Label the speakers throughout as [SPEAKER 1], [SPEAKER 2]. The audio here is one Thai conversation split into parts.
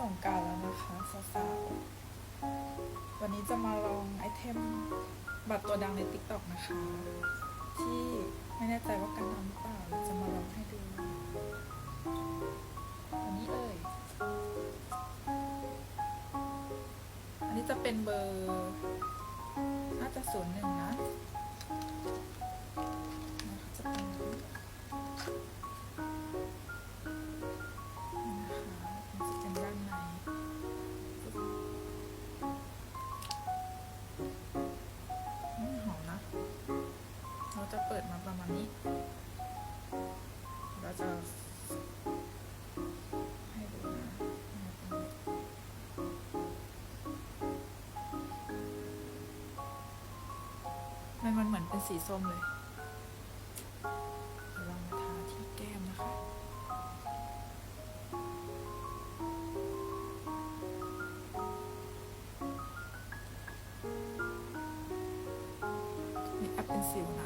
[SPEAKER 1] ส่งการแล้วนะคะสาวๆวันนี้จะมาลองไอเทมบัตรตัวดังใน t ิ k t o k นะคะ ที่ไม่แน่ใจว่ากันทำหรือเปล่าจะมาลองให้ดูอันนี้เลยอันนี้จะเป็นเบอร์ น่าจะศูนย์หนึ่งนะ มาประมาณนี้ เราจะให้ดูนะเนี่ยตรงนี้มันมันเหมือนเป็นสีส้มเลยเรามาทาที่แก้มนะคะมีแอปเป็นสิวนะ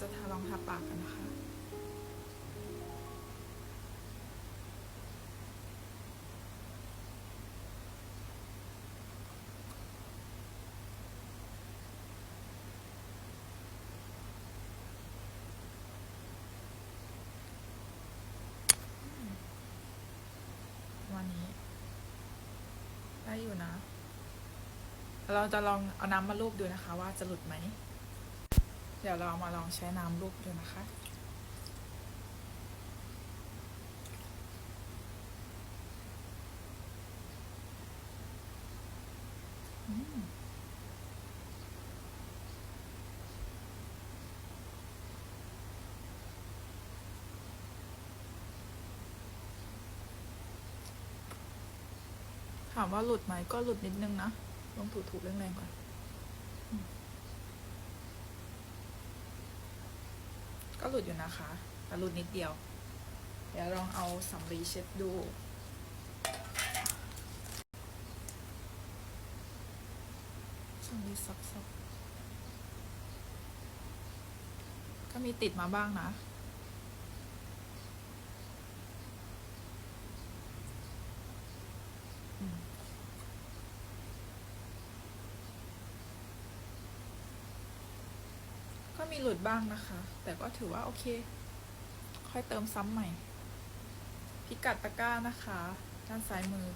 [SPEAKER 1] จะทาลองทาปากกันนะคะวันนี้ ได้อยู่นะ เราจะลองเอาน้ำมาลูบดูนะคะ ว่าจะหลุดไหม เดี๋ยวเรามาลองใช้น้ำลูบดูนะคะ ถามว่าหลุดไหมก็หลุดนิดนึงนะ ลองถูๆแรงๆก่อน ก็หลุดอยู่นะคะแต่หลุดนิดเดียว เดี๋ยวลองเอาสำลีเช็ดดูสำลีซับๆก็มีติดมาบ้างนะ อืม ก็ มีหลุดบ้างนะคะ แต่ก็ถือว่าโอเค ค่อยเติมซ้ำใหม่ พิกัดตะกร้านะคะ ด้านซ้ายมือ